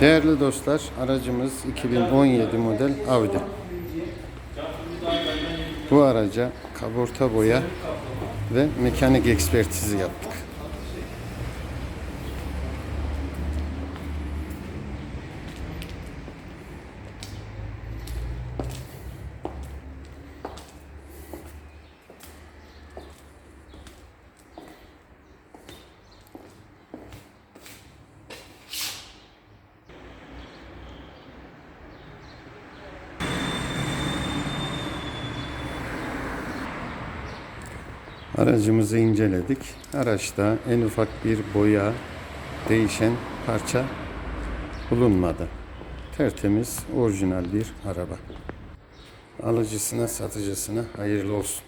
Değerli dostlar, aracımız 2017 model Audi. Bu araca kaporta boya ve mekanik ekspertizi yaptık. Aracımızı inceledik. Araçta en ufak bir boya, değişen parça bulunmadı. Tertemiz, orijinal bir araba. Alıcısına, satıcısına hayırlı olsun.